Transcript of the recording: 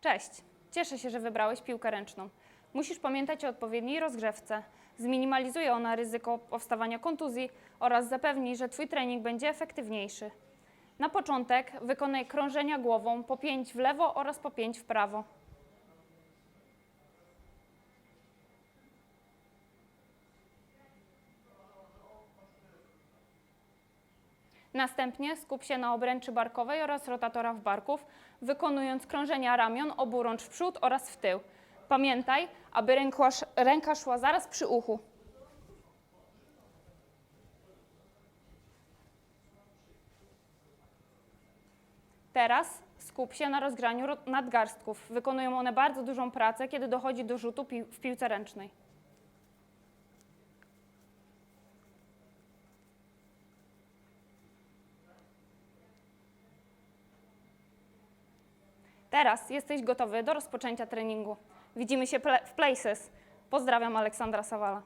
Cześć! Cieszę się, że wybrałeś piłkę ręczną. Musisz pamiętać o odpowiedniej rozgrzewce. Zminimalizuje ona ryzyko powstawania kontuzji oraz zapewni, że Twój trening będzie efektywniejszy. Na początek wykonaj krążenia głową po 5 w lewo oraz po 5 w prawo. Następnie skup się na obręczy barkowej oraz rotatorach barków, wykonując krążenia ramion obu rącz w przód oraz w tył. Pamiętaj, aby ręka, szła zaraz przy uchu. Teraz skup się na rozgraniu ro- nadgarstków. Wykonują one bardzo dużą pracę, kiedy dochodzi do rzutu pi- w piłce ręcznej. Teraz jesteś gotowy do rozpoczęcia treningu. Widzimy się w Places. Pozdrawiam Aleksandra Sawala.